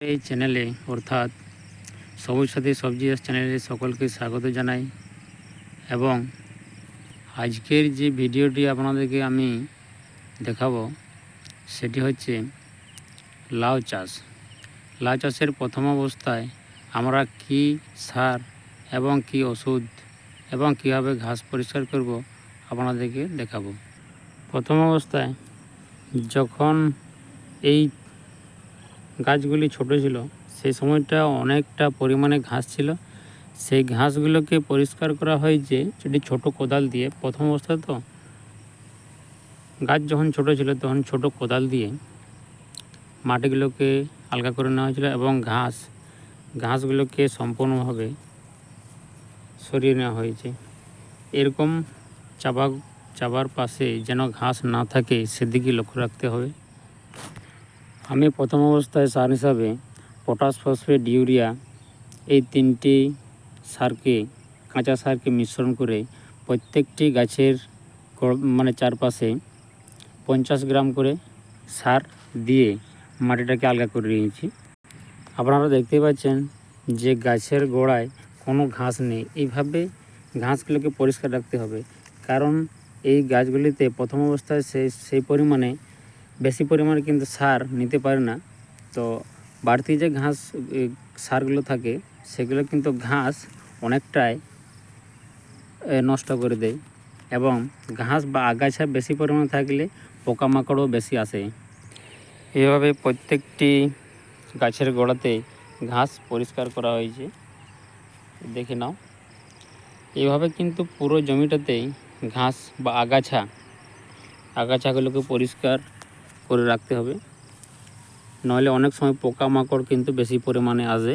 এই চ্যানেলে অর্থাৎ সবুজ সাথী সবজি চ্যানেলে সকলকে স্বাগত জানাই এবং আজকের যে ভিডিওটি আপনাদেরকে আমি দেখাবো, সেটি হচ্ছে লাউ চাষ। লাউ চাষের প্রথম অবস্থায় আমরা কি সার এবং কি ওষুধ এবং কীভাবে ঘাস পরিষ্কার করব আপনাদেরকে দেখাবো। প্রথম অবস্থায় যখন এই গাছগুলি ছোট ছিল, সেই সময়টা অনেকটা পরিমাণে ঘাস ছিল। সেই ঘাসগুলোকে পরিষ্কার করা হয়েছে সেটি ছোট কোদাল দিয়ে। প্রথম অবস্থায় তো, গাছ যখন ছোট ছিল, তখন ছোট কোদাল দিয়ে মাটিগুলোকে আলগা করে নেওয়া হয়েছিল এবং ঘাস, ঘাসগুলোকে সম্পূর্ণভাবে সরিয়ে নেওয়া হয়েছে। এরকম চাবা চাবার পাশে যেন ঘাস না থাকে সেদিকে লক্ষ্য রাখতে হবে। আমি প্রথম অবস্থায় সার হিসাবে পটাশ ফসফেট ইউরিয়া এই তিনটি সারকে, কাঁচা সারকে মিশ্রণ করে প্রত্যেকটি গাছের মানে চারপাশে পঞ্চাশ গ্রাম করে সার দিয়ে মাটিটাকে আলগা করে নিয়েছি। আপনারা দেখতে পাচ্ছেন যে গাছের গোড়ায় কোনো ঘাস নেই। এইভাবে ঘাসগুলোকে পরিষ্কার রাখতে হবে। কারণ এই গাছগুলিতে প্রথম অবস্থায় সেই সেই পরিমাণে বেশি পরিমাণে কিন্তু সার নিতে পারে না। তো বাড়তি যে ঘাস সারগুলো থাকে, সেগুলো কিন্তু ঘাস অনেকটাই নষ্ট করে দেয় এবং ঘাস বা আগাছা বেশি পরিমাণে থাকলে পোকামাকড়ও বেশি আসে। এভাবে প্রত্যেকটি গাছের গোড়াতে ঘাস পরিষ্কার করা হয়েছে। দেখে নাও। এইভাবে কিন্তু পুরো জমিটাতেই ঘাস বা আগাছা, আগাছাগুলোকে পরিষ্কার করে রাখতে হবে। নইলে অনেক সময় পোকামাকড় কিন্তু বেশি পরিমাণে আসে।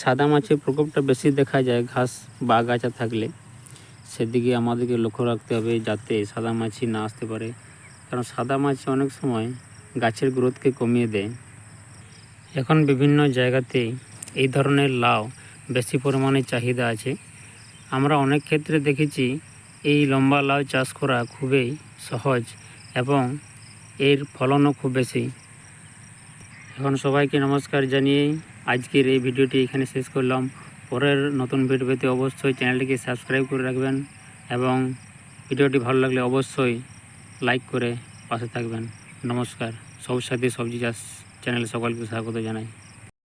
সাদা মাছের প্রকোপটা বেশি দেখা যায়, ঘাস বা গাছা থাকলে। সেদিকে আমাদেরকে লক্ষ্য রাখতে হবে যাতে সাদা মাছি না আসতে পারে। কারণ সাদা মাছি অনেক সময় গাছের গ্রোথকে কমিয়ে দেয়। এখন বিভিন্ন জায়গাতে এই ধরনের লাউ বেশি পরিমাণে চাহিদা আছে। আমরা অনেক ক্ষেত্রে দেখেছি, এই লম্বা লাউ চাষ করা খুবই সহজ এবং এর ফলনও খুব বেশি। এখন সবাইকে নমস্কার জানিয়ে আজকের এই ভিডিওটি এখানে শেষ করলাম। পরের নতুন ভিডিও পেতে অবশ্যই চ্যানেলটিকে সাবস্ক্রাইব করে রাখবেন এবং ভিডিওটি ভালো লাগলে অবশ্যই লাইক করে পাশে থাকবেন। নমস্কার। সব সাথে সবজি চাষ চ্যানেলে সকলকে স্বাগত জানাই।